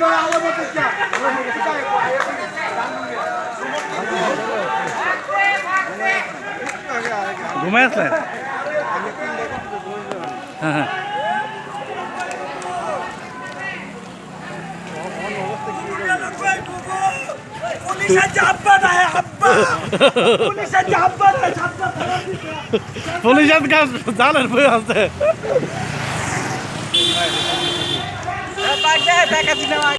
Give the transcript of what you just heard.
ঘুমে আসলেন হ্যাঁ, হ্যাঁ পুলিশের জালের বই আছে মাগদা টাকা দিনা